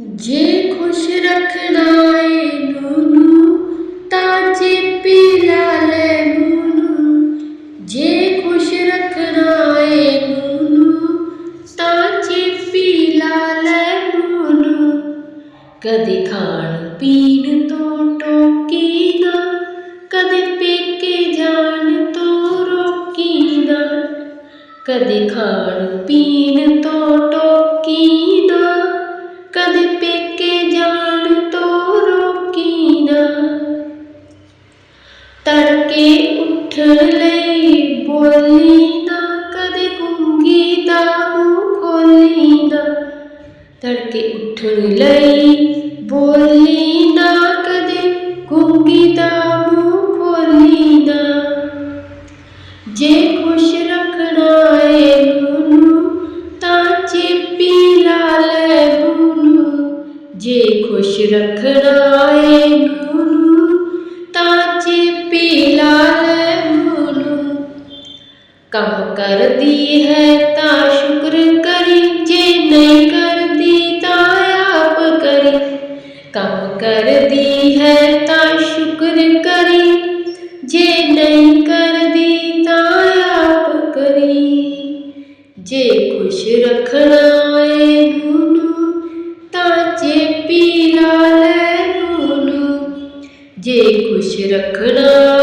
ਜੇ ਖੁਸ਼ ਰੱਖਣਾ ਏ ਨੂੰ, ਤਾਂ ਚੇਪੀ ਲਾ ਲੈ ਨੂੰ। ਜੇ ਖੁਸ਼ ਰੱਖਣਾ ਏ ਨੂੰ, ਤਾਂ ਚੇਪੀ ਲਾ ਲੈ ਨੂੰ। ਕਦੇ ਖਾਣ ਪੀਣ ਤੋਂ ਟੋਕੀ ਨਾ, ਕਦੇ ਪੇਕੇ ਜਾਣ ਤੋਂ ਰੋਕੀ ਨਾ। ਕਦੇ ਖਾਣ ਪੀਣ ਤੜਕੇ ਉੱਠਣ ਲਈ ਬੋਲੀ ਨਾ ਕਦੇ, ਗੁੰਗੀ ਦਾ ਮੂੰਹ ਖੋਲੀ ਨਾ। ਜੇ ਖੁਸ਼ ਰੱਖਣਾ ਏ ਨੂੰ ਤਾਂ ਚੇਪੀ ਲਾ ਲੈ ਨੂੰ ਜੇ ਖੁਸ਼ ਰੱਖਣਾ ਏ ਨੂੰ ਤਾਂ ਚੇਪੀ ਲਾ ਲੈ ਨੂੰ ਕੰਮ ਕਰਦੀ ਹੈ ਕੰਮ ਕਰਦੀ ਹੈ ਤਾਂ ਸ਼ੁਕਰ ਕਰੀ, ਜੇ ਨਹੀਂ ਕਰਦੀ ਤਾਂ ਆਪ ਕਰੀ। ਜੇ ਖੁਸ਼ ਰੱਖਣਾ ਏ ਨੂੰ ਤਾਂ ਜੇ ਪੀਲਾ ਲੈ ਨੂੰ। ਜੇ ਖੁਸ਼ ਰੱਖਣਾ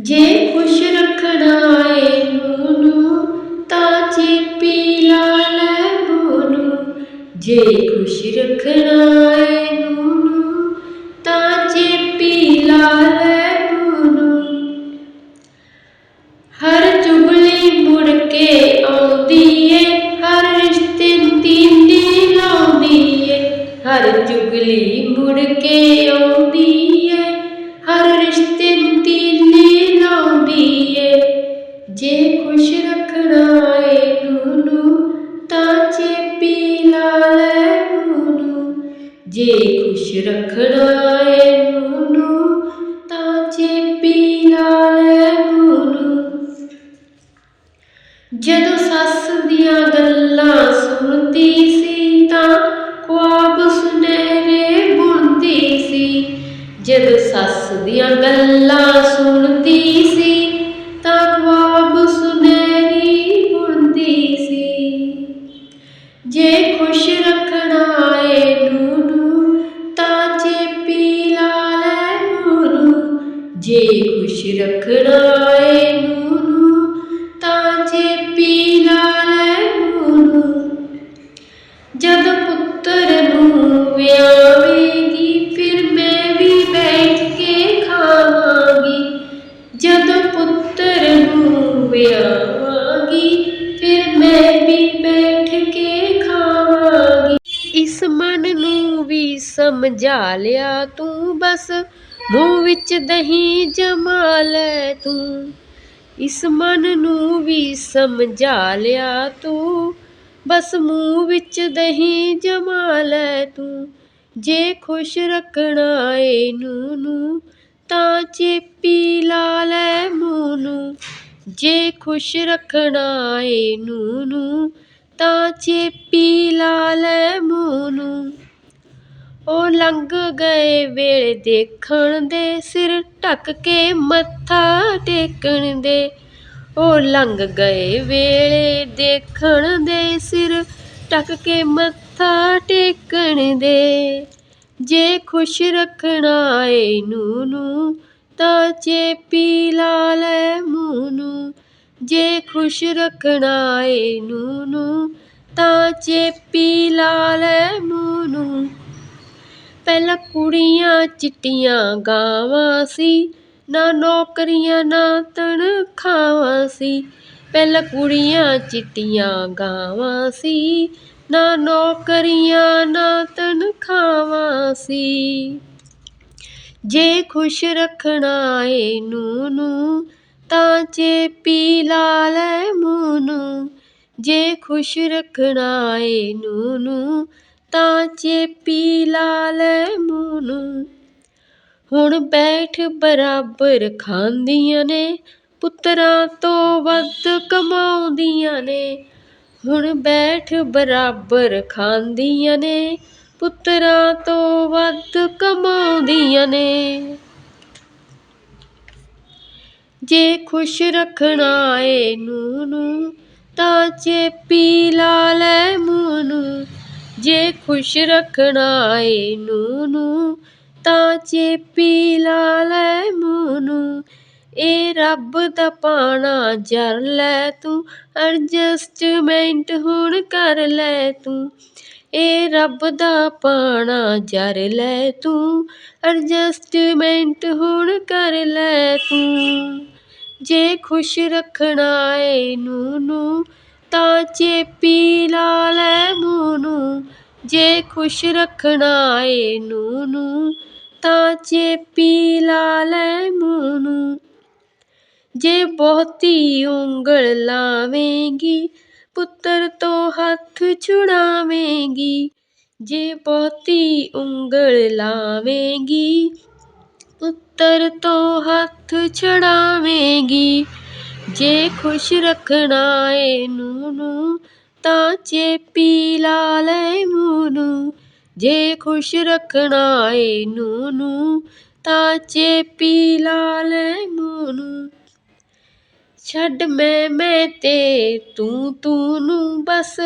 ਜੇ ਖੁਸ਼ ਰੱਖਣਾ ਏ ਨੂੰ, ਤਾਂ ਚੇਪੀ ਲਾ ਲੈ ਨੂੰ। ਜੇ ਖੁਸ਼ ਰੱਖਣਾ ਏ ਨੂੰ, ਤਾਂ ਚੇਪੀ ਲਾ ਲੈ ਨੂੰ। ਹਰ ਚੁਗਲੀ ਮੁੜ ਕੇ ਆਉਂਦੀ ਏ, ਹਰ ਰਿਸ਼ਤੇ ਨੂੰ ਤੀਂਦੀ ਲਾਉਂਦੀ ਏ। ਹਰ ਚੁਗਲੀ ਮੁੜ ਕੇ ਆਉਂਦੀ ਏ, ਹਰ ਰਿਸ਼ਤੇ ਨੂੰ ਤੀਂਦੀ ਲਾਉਂਦੀ ਏ ਜੇ ਖੁਸ਼ ਰੱਖਣਾ ਏ ਨੂੰ, ਤਾਂ ਚੇਪੀ ਲਾ ਲੈ ਨੂੰ। ਜੇ ਖੁਸ਼ ਰੱਖਣਾ ਏ ਨੂੰ, ਤਾਂ ਚੇਪੀ ਲਾ ਲੈ ਨੂੰ। ਜਦੋਂ ਸੱਸ ਦੀਆਂ ਗੱਲਾਂ ਸੁਣਦੀ ਸੀ, ਤਾਂ ਖੁਆਬ ਸੁਨਹਿਰੇ ਬੁਣਦੀ ਸੀ। ਜਦੋਂ ਸੱਸ ਦੀਆਂ ਗੱਲਾਂ ਸੁਣਦੀ ਜੇ ਖੁਸ਼ ਰੱਖਣਾ ਏ ਨੂੰ, ਤਾਂ ਜੇ ਪੀਲਾ ਲੈ ਨੂੰ। ਜਦ ਪੁੱਤਰ ਨੂੰ ਵਿਆਵੇਗੀ, ਫਿਰ ਮੈਂ ਵੀ ਬੈਠ ਕੇ ਖਾਵਾਂਗੀ। ਜਦ ਪੁੱਤਰ ਨੂੰ ਵਿਆਵਾਂਗੀ, ਫਿਰ ਮੈਂ ਵੀ ਬੈਠ ਕੇ ਖਾਵਾਂਗੀ। ਇਸ ਮਨ ਨੂੰ ਵੀ ਸਮਝਾ ਲਿਆ ਤੂੰ ਬਸ। ਮੂੰਹ ਵਿੱਚ ਦਹੀਂ ਜਮਾ ਲੈ ਤੂੰ। ਇਸ ਮਨ ਨੂੰ ਵੀ ਸਮਝਾ ਲਿਆ ਤੂੰ। ਬਸ ਮੂੰਹ ਵਿੱਚ ਦਹੀਂ ਜਮਾ ਲੈ ਤੂੰ। ਜੇ ਖੁਸ਼ ਰੱਖਣਾ ਏ ਨੂੰ ਨੂੰ, ਤਾਂ ਚੇਪੀ ਲਾ ਲੈ ਮੂੰਹ ਨੂੰ। ਜੇ ਖੁਸ਼ ਰੱਖਣਾ ਏ ਨੂੰ ਨੂੰ, ਤਾਂ ਚੇਪੀ ਲਾ ਲੈ ਮੂੰਹ ਨੂੰ। ਉਹ ਲੰਘ ਗਏ ਵੇਲੇ ਦੇਖਣ ਦੇ, ਸਿਰ ਢੱਕ ਕੇ ਮੱਥਾ ਟੇਕਣ ਦੇ। ਉਹ ਲੰਘ ਗਏ ਵੇਲੇ ਦੇਖਣ ਦੇ, ਸਿਰ ਢੱਕ ਕੇ ਮੱਥਾ ਟੇਕਣ ਦੇ। ਜੇ ਖੁਸ਼ ਰੱਖਣਾ ਏ ਨੂੰ ਨੂੰ, ਤਾਂ ਚੇਪੀ ਲਾ ਲੈ ਮੂੰਹ ਨੂੰ। ਜੇ ਖੁਸ਼ ਰੱਖਣਾ ਏ ਨੂੰ ਨੂੰ, ਤਾਂ ਚੇਪੀ ਲਾ ਲੈ ਮੂੰਹ ਨੂੰ। ਪਹਿਲਾਂ ਕੁੜੀਆਂ ਚਿੱਟੀਆਂ ਗਾਵਾਂ ਸੀ, ਨਾ ਨੌਕਰੀਆਂ, ਨਾ ਤਨਖਾਹਾਂ ਸੀ। ਪਹਿਲਾਂ ਕੁੜੀਆਂ ਚਿੱਟੀਆਂ ਗਾਵਾਂ ਸੀ, ਨਾ ਨੌਕਰੀਆਂ, ਨਾ ਤਨਖਾਹਾਂ ਸੀ। ਜੇ ਖੁਸ਼ ਰੱਖਣਾ ਏ ਨੂੰ ਨੂੰ, ਤਾਂ ਚੇਪੀ ਲਾ ਲੈ ਮੂੰਹ ਨੂੰ। ਜੇ ਖੁਸ਼ ਰੱਖਣਾ ਏ ਨੂੰ ਨੂੰ ਤਾਂ ਚੇਪੀ ਲਾ ਲੈ ਮੂੰਹ ਨੂੰ। ਹੁਣ ਬੈਠ ਬਰਾਬਰ ਖਾਂਦੀਆਂ ਨੇ, ਪੁੱਤਰਾਂ ਤੋਂ ਵੱਧ ਕਮਾਉਂਦੀਆਂ ਨੇ। ਹੁਣ ਬੈਠ ਬਰਾਬਰ ਖਾਂਦੀਆਂ ਨੇ, ਪੁੱਤਰਾਂ ਤੋਂ ਵੱਧ ਕਮਾਉਂਦੀਆਂ ਨੇ। ਜੇ ਖੁਸ਼ ਰੱਖਣਾ ਏ ਨੂੰ ਨੂੰ, ਤਾਂ ਚੇਪੀ ਲਾ ਲੈ ਮੂੰਹ ਨੂੰ। ਜੇ ਖੁਸ਼ ਰੱਖਣਾ ਏ ਨੂੰ ਨੂੰ, ਤਾਂ ਚੇਪੀ ਲਾ ਲੈ ਮੂੰਹ ਨੂੰ। ਇਹ ਰੱਬ ਦਾ ਪਾਣਾ ਜਰ ਲੈ ਤੂੰ ਐਡਜਸਟਮੈਂਟ ਹੁਣ ਕਰ ਲੈ ਤੂੰ। ਇਹ ਰੱਬ ਦਾ ਪਾਣਾ ਜਰ ਲੈ ਤੂੰ ਐਡਜਸਟਮੈਂਟ ਹੁਣ ਕਰ ਲੈ ਤੂੰ। ਜੇ ਖੁਸ਼ ਰੱਖਣਾ ਏ ਨੂੰ ਨੂੰ ਤਾਂ ਚੇਪੀ ਲਾ ਲੈ ਮੂੰਹ ਨੂੰ, ਜੇ ਖੁਸ਼ ਰੱਖਣਾ ਏ ਨੂੰ ਨੂੰ, ਤਾਂ ਚੇਪੀ ਲਾ ਲੈ ਮੂੰਹ ਨੂੰ। ਜੇ ਬਹੁਤੀ ਉਂਗਲ ਲਾਵੇਂਗੀ, ਪੁੱਤਰ ਤੋਂ ਹੱਥ ਛੁਡਾਵੇਂਗੀ। ਜੇ ਬਹੁਤੀ ਉਂਗਲ ਲਾਵੇਂਗੀ, ਪੁੱਤਰ ਤੋਂ ਹੱਥ ਛੁਡਾਵੇਂਗੀ। ਜੇ ਖੁਸ਼ ਰੱਖਣਾ ਏ ਨੂੰ ਨੂੰ, ਤਾਂ ਚੇਪੀ ਲਾ ਲੈ ਮੂੰਹ ਨੂੰ। ਜੇ ਖੁਸ਼ ਰੱਖਣਾ ਏ ਨੂੰ ਨੂੰ, ਤਾਂ ਚੇਪੀ ਲਾ ਲੈ ਮੂੰਹ ਨੂੰ। ਛੱਡ ਮੈਂ ਮੈਂ ਤੇ ਤੂੰ ਤੂੰ ਨੂੰ ਬਸ,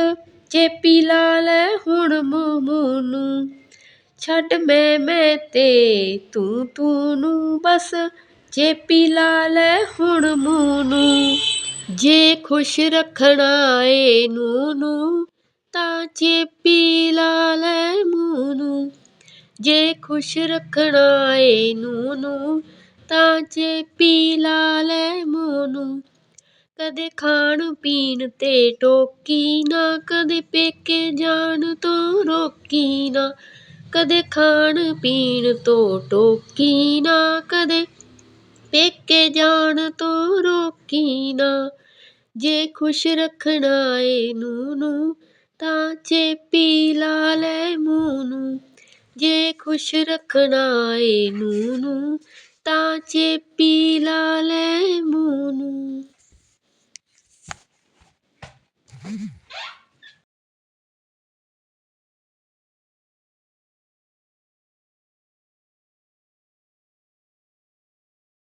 ਚੇਪੀ ਲਾ ਲੈ ਹੁਣ ਮੂੰਹ ਮੂੰਹ ਨੂੰ। ਛੱਡ ਮੈਂ ਮੈਂ ਤੇ ਤੂੰ ਤੂੰ ਨੂੰ ਬਸ ਜੇ ਲਾ ਲੈ ਹੁਣ ਮੂੰਹ ਨੂੰ, ਜੇ ਖੁਸ਼ ਰੱਖਣਾ ਏ ਨੂੰ ਨੂੰ, ਤਾਂ ਚੇਪੀ ਲਾ ਲੈ ਮੂੰਹ ਨੂੰ, ਜੇ ਖੁਸ਼ ਰੱਖਣਾ ਏ ਨੂੰ ਨੂੰ, ਤਾਂ ਚੇਪੀ ਲਾ ਲੈ ਮੂੰਹ ਨੂੰ। ਕਦੇ ਖਾਣ ਪੀਣ ਤੇ ਟੋਕੀ ਨਾ, ਕਦੇ ਪੇਕੇ ਜਾਣ ਤੋਂ ਰੋਕੀ ਨਾ, ਕਦੇ ਖਾਣ ਪੀਣ ਤੋਂ ਟੋਕੀ ਨਾ, ਕਦੇ ਪੇਕੇ ਜਾਣ ਤੋਂ ਰੋਕੀ ਨਾ ਜੇ ਖੁਸ਼ ਰੱਖਣਾ ਏ ਨੂੰ ਨੂੰ, ਤਾਂ ਚੇਪੀ ਲਾ ਲੈ ਮੂੰਹ ਨੂੰ। ਜੇ ਖੁਸ਼ ਰੱਖਣਾ ਏ ਨੂੰ ਨੂੰ, ਤਾਂ ਚੇਪੀ ਲਾ ਲੈ ਮੂੰਹ ਨੂੰ।